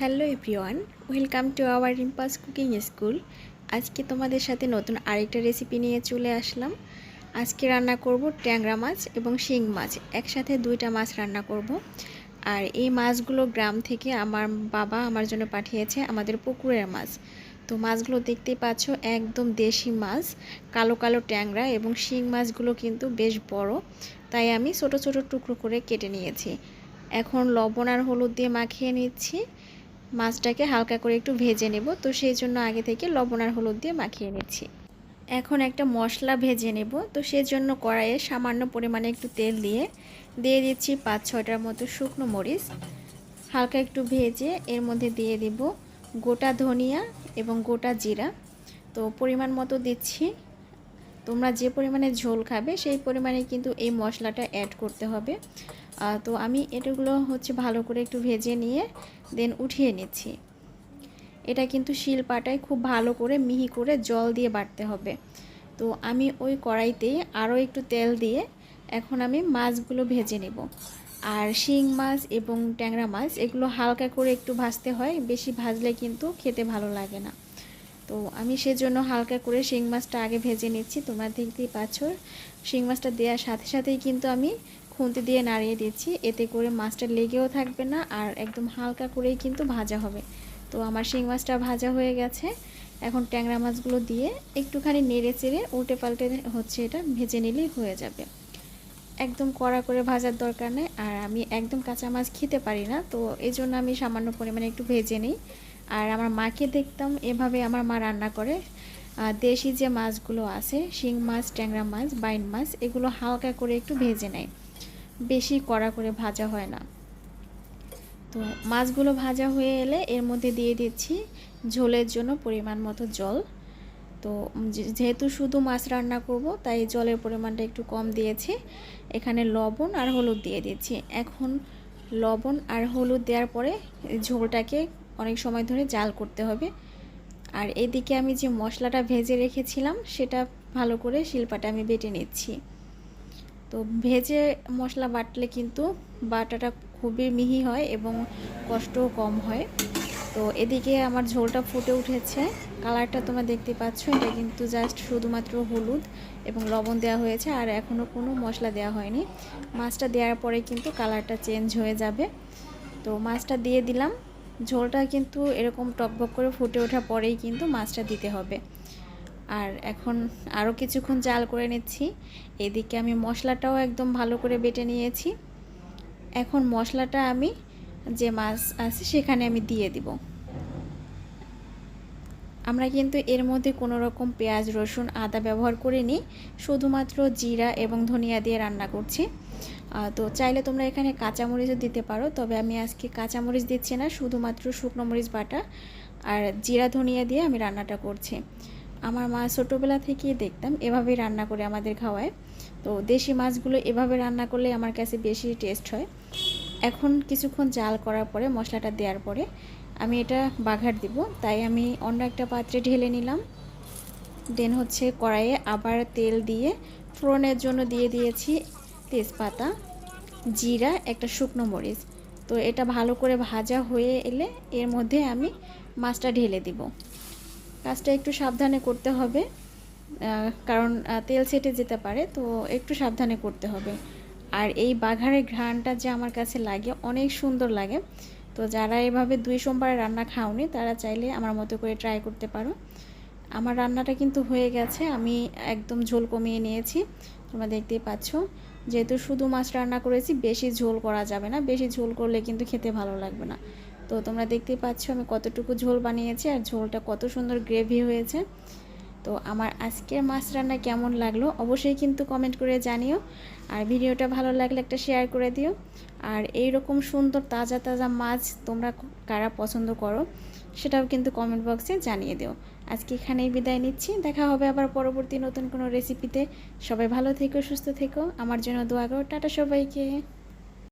Hello everyone, welcome to our Rimpa's cooking school. আজকে তোমাদের সাথে নতুন আরেকটা রেসিপি নিয়ে চলে আসলাম। আজকে রান্না করব ট্যাংরা মাছ এবং শিং মাছ। একসাথে দুইটা মাছ রান্না করব। আর এই মাছগুলো গ্রাম থেকে আমার বাবা আমার জন্য পাঠিয়েছে আমাদের পুকুরের মাছ। তো মাছগুলো দেখতেই পাচ্ছ, একদম দেশি মাছ, কালো কালো ট্যাংরা এবং শিং মাছগুলো কিন্তু বেশ বড়। তাই আমি ছোট ছোট টুকরো করে কেটে নিয়েছি। এখন লবণ আর হলুদ দিয়ে মাখিয়ে নিচ্ছি। মাছটাকে হালকা করে একটু ভেজে নেব। তো সেই জন্য আগে থেকে লবণ আর হলুদ দিয়ে মাখিয়ে নিচ্ছি। এখন একটা মশলা ভেজে নেব। তো সেই জন্য কড়াইয়ে সামান্য পরিমাণে একটু তেল দিয়ে দিয়ে দিচ্ছি পাঁচ ছয়টার মতো শুকনো মরিচ। হালকা একটু ভেজে এর মধ্যে দিয়ে দিব গোটা ধনিয়া এবং গোটা জিরা। তো পরিমাণ মতো দিচ্ছি। তোমরা যে পরিমাণে ঝোল খাবে সেই পরিমাণে কিন্তু এই মশলাটা অ্যাড করতে হবে। তো আমি এটাগুলো হচ্ছে ভালো করে একটু ভেজে নিয়ে দেন উঠিয়ে নিচ্ছি। এটা কিন্তু শিল পাটায় খুব ভালো করে মিহি করে জল দিয়ে বাটতে হবে। তো আমি ওই কড়াইতেই আরও একটু তেল দিয়ে এখন আমি মাছগুলো ভেজে নেব। আর শিং মাছ এবং ট্যাংরা মাছ এগুলো হালকা করে একটু ভাজতে হয়, বেশি ভাজলে কিন্তু খেতে ভালো লাগে না। তো আমি সেজন্য হালকা করে শিং মাছটা আগে ভেজে নিচ্ছি। তোমরা দেখতেই পাচ্ছ, শিং মাছটা দেওয়ার সাথে সাথেই কিন্তু আমি খুন্তি দিয়ে নাড়িয়ে দিচ্ছি। এতে করে মাছটা লেগেও থাকবে না আর একদম হালকা করেই কিন্তু ভাজা হবে। তো আমার শিং মাছটা ভাজা হয়ে গেছে। এখন ট্যাংরা মাছগুলো দিয়ে একটুখানি নেড়ে চেড়ে উল্টে পাল্টে হচ্ছে এটা ভেজে নিলেই হয়ে যাবে। একদম কড়া করে ভাজার দরকার নেই আর আমি একদম কাঁচা মাছ খেতে পারি না, তো এই জন্য আমি সামান্য পরিমাণে একটু ভেজে নিই। আর আমার মাকে দেখতাম এভাবে আমার মা রান্না করে। দেশি যে মাছগুলো আছে, শিং মাছ, ট্যাংরা মাছ, বাইন মাছ, এগুলো হালকা করে একটু ভেজে নেয়। বেশি কড়া করে ভাজা হয় না। তো মাছগুলো ভাজা হয়ে এলে এর মধ্যে দিয়ে দিচ্ছি ঝোলের জন্য পরিমাণ মতো জল। তো যেহেতু শুধু মাছ রান্না করব, তাই জলের পরিমাণটা একটু কম দিয়েছি। এখানে লবণ আর হলুদ দিয়ে দিচ্ছি। এখন লবণ আর হলুদ দেওয়ার পরে ঝোলটাকে অনেক সময় ধরে জাল করতে হবে। আর এদিকে আমি যে মশলাটা ভেজে রেখেছিলাম, সেটা ভালো করে শিল্পাটা আমি বেটে নিচ্ছি। তো ভেজে মশলা বাটলে কিন্তু বাটাটা খুবই মিহি হয় এবং কষ্টও কম হয়। তো এদিকে আমার ঝোলটা ফুটে উঠেছে। কালারটা তোমরা দেখতে পাচ্ছ, এটা কিন্তু জাস্ট শুধুমাত্র হলুদ এবং লবণ দেওয়া হয়েছে আর এখনও কোনো মশলা দেওয়া হয়নি। মাছটা দেওয়ার পরে কিন্তু কালারটা চেঞ্জ হয়ে যাবে। তো মাছটা দিয়ে দিলাম। ঝোলটা কিন্তু এরকম টকবক করে ফুটে ওঠার পরেই কিন্তু মাছটা দিতে হবে। আর এখন আরও কিছুক্ষণ জাল করে নিচ্ছি। এদিকে আমি মশলাটাও একদম ভালো করে বেটে নিয়েছি। এখন মশলাটা আমি যে মাছ আছে সেখানে আমি দিয়ে দিব। আমরা কিন্তু এর মধ্যে কোনো রকম পেঁয়াজ, রসুন, আদা ব্যবহার করিনি, শুধুমাত্র জিরা এবং ধনিয়া দিয়ে রান্না করছি। তো চাইলে তোমরা এখানে কাঁচামরিচও দিতে পারো, তবে আমি আজকে কাঁচামরিচ দিচ্ছি না, শুধুমাত্র শুকনো মরিচ বাটা আর জিরা, ধনিয়া দিয়ে আমি রান্নাটা করছি। আমার মা ছোটোবেলা থেকেই দেখতাম, এভাবেই রান্না করে আমাদের খাওয়ায়। তো দেশি মাছগুলো এভাবে রান্না করলে আমার কাছে বেশি টেস্ট হয়। এখন কিছুক্ষণ জাল করার পরে, মশলাটা দেওয়ার পরে আমি এটা বাঘার দিব। তাই আমি অন্য একটা পাত্রে ঢেলে নিলাম। দেন হচ্ছে কড়াইয়ে আবার তেল দিয়ে ফোড়নের জন্য দিয়ে দিয়েছি তেজপাতা, জিরা, একটা শুকনো মরিচ। তো এটা ভালো করে ভাজা হয়ে এলে এর মধ্যে আমি মাছটা ঢেলে দিব। কাজটা একটু সাবধানে করতে হবে কারণ তেল ছেটে যেতে পারে, তো একটু সাবধানে করতে হবে। আর এই বাঘারের ঘ্রাণটা যে আমার কাছে লাগে, অনেক সুন্দর লাগে। তো যারা এভাবে দুই সোমবারে রান্না খাওনি, তারা চাইলে আমার মতো করে ট্রাই করতে পারো। আমার রান্নাটা কিন্তু হয়ে গেছে, আমি একদম ঝোল কমিয়ে নিয়েছি, তোমরা দেখতেই পাচ্ছ। যেহেতু শুধু মাছ রান্না করেছি, বেশি ঝোল করা যাবে না, বেশি ঝোল করলে কিন্তু খেতে ভালো লাগবে না। তো তোমরা দেখতেই পাচ্ছ আমি কতটুকু ঝোল বানিয়েছি আর ঝোলটা কত সুন্দর গ্রেভি হয়েছে। তো আমার আজকের মাছ রান্না কেমন লাগল অবশ্যই কিন্তু কমেন্ট করে জানিও। আর ভিডিওটা ভালো লাগলে একটা শেয়ার করে দিও। আর এই রকম সুন্দর তাজা তাজা মাছ তোমরা কারা পছন্দ করো সেটাও কিন্তু কমেন্ট বক্সে জানিয়ে দিও। আজকে এখানেই বিদায় নিচ্ছি। দেখা হবে আবার পরবর্তী নতুন কোনো রেসিপিতে সবাই ভালো থেকো, সুস্থ থেকো। আমার জন্য দোয়া করো। টাটা সবাইকে।